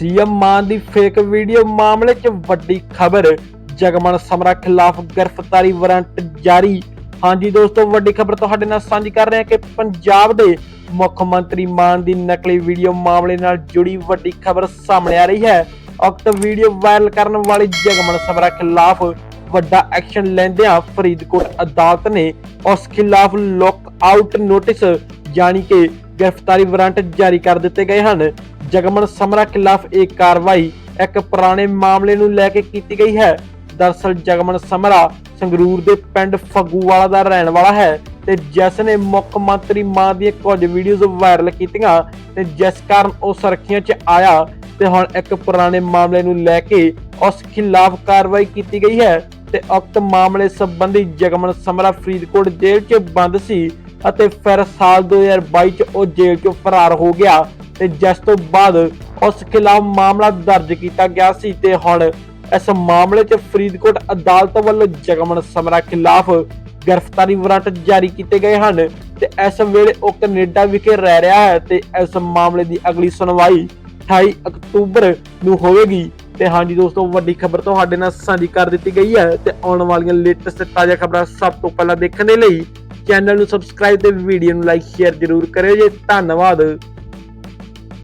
CM Mann ਦੀ fake video ਮਾਮਲੇ 'ਚ ਵੱਡੀ ਖਬਰ। ਜਗਮਨ ਸਮਰਾ ਖਿਲਾਫ ਗ੍ਰਿਫਤਾਰੀ ਵਾਰੰਟ ਜਾਰੀ। ਹਾਂਜੀ ਦੋਸਤੋ, ਵੱਡੀ ਖਬਰ ਤੁਹਾਡੇ ਨਾਲ ਸਾਂਝੀ ਕਰ ਰਹੇ ਹਾਂ ਕਿ ਪੰਜਾਬ ਦੇ ਮੁੱਖ ਮੰਤਰੀ ਮਾਨ ਦੀ ਨਕਲੀ ਵੀਡੀਓ ਮਾਮਲੇ ਨਾਲ ਜੁੜੀ ਵੱਡੀ ਖਬਰ ਸਾਹਮਣੇ ਆ ਰਹੀ ਹੈ। ਉਕਤ ਵੀਡੀਓ ਵਾਇਰਲ ਕਰਨ ਵਾਲੇ ਜਗਮਨ ਸਮਰਾ ਖਿਲਾਫ ਵੱਡਾ ਐਕਸ਼ਨ ਲੈਂਦਿਆਂ ਫਰੀਦਕੋਟ ਅਦਾਲਤ ਨੇ ਉਸ ਖਿਲਾਫ ਲੁੱਕ ਆਊਟ ਨੋਟਿਸ ਜਾਣੀ ਕਿ ਗ੍ਰਿਫਤਾਰੀ ਵਾਰੰਟ ਜਾਰੀ ਕਰ ਦਿੱਤੇ ਗਏ ਹਨ। ਜਗਮਨ ਸਮਰਾ ਖਿਲਾਫ ਇਹ ਕਾਰਵਾਈ ਇੱਕ ਪੁਰਾਣੇ ਮਾਮਲੇ ਨੂੰ ਲੈ ਕੇ ਕੀਤੀ ਗਈ ਹੈ। ਦਰਅਸਲ ਜਗਮਨ ਸਮਰਾ ਸੰਗਰੂਰ ਦੇ ਪਿੰਡ ਫੱਗੂਵਾਲਾ ਦਾ ਰਹਿਣ ਵਾਲਾ ਹੈ ਤੇ ਜਿਸ ਨੇ ਮੁੱਖ ਮੰਤਰੀ ਮਾਂ ਦੀਆਂ ਕੁਝ ਵੀਡੀਓਜ਼ ਵਾਇਰਲ ਕੀਤੀਆਂ ਤੇ ਜਿਸ ਕਾਰਨ ਉਹ ਸੁਰਖੀਆਂ 'ਚ ਆਇਆ ਤੇ ਹੁਣ ਇੱਕ ਪੁਰਾਣੇ ਮਾਮਲੇ ਨੂੰ ਲੈ ਕੇ ਉਸ ਖਿਲਾਫ ਕਾਰਵਾਈ ਕੀਤੀ ਗਈ ਹੈ ਤੇ ਉਕਤ ਮਾਮਲੇ ਸੰਬੰਧੀ ਜਗਮਨ ਸਮਰਾ ਫਰੀਦਕੋਟ ਜੇਲ੍ਹ 'ਚ ਬੰਦ ਸੀ ਅਤੇ ਫਿਰ ਸਾਲ 2022 'ਚ ਉਹ ਜੇਲ੍ਹ 'ਚੋਂ ਫਰਾਰ ਹੋ ਗਿਆ। ਤੇ ਜਿਸ ਤੋਂ ਬਾਅਦ ਉਸ ਖਿਲਾਫ ਮਾਮਲਾ ਦਰਜ ਕੀਤਾ ਗਿਆ ਸੀ ਤੇ ਹੁਣ ਇਸ ਮਾਮਲੇ 'ਚ ਫਰੀਦਕੋਟ ਅਦਾਲਤ ਵੱਲੋਂ ਜਗਮਨ ਸਮਰਾ ਖਿਲਾਫ ਗ੍ਰਿਫਤਾਰੀ ਵਾਰੰਟ ਜਾਰੀ ਕੀਤੇ ਗਏ ਹਨ ਤੇ ਇਸ ਵੇਲੇ ਉਹ ਕੈਨੇਡਾ ਵਿਖੇ ਰਹਿ ਰਿਹਾ ਹੈ ਤੇ ਇਸ ਮਾਮਲੇ ਦੀ ਅਗਲੀ ਸੁਣਵਾਈ 28 ਅਕਤੂਬਰ ਨੂੰ ਹੋਵੇਗੀ। ਤੇ ਹਾਂਜੀ ਦੋਸਤੋ, ਵੱਡੀ ਖਬਰ ਤੁਹਾਡੇ ਨਾਲ ਸਾਂਝੀ ਕਰ ਦਿੱਤੀ ਗਈ ਹੈ ਤੇ ਆਉਣ ਵਾਲੀਆਂ ਲੇਟੈਸਟ ਤੇ ਤਾਜ਼ਾ ਖਬਰਾਂ ਸਭ ਤੋਂ ਪਹਿਲਾਂ ਦੇਖਣ ਦੇ ਲਈ ਚੈਨਲ ਨੂੰ ਸਬਸਕ੍ਰਾਈਬ ਤੇ ਵੀਡੀਓ ਨੂੰ ਲਾਈਕ ਸ਼ੇਅਰ ਜ਼ਰੂਰ ਕਰਿਓ ਜੀ। ਧੰਨਵਾਦ।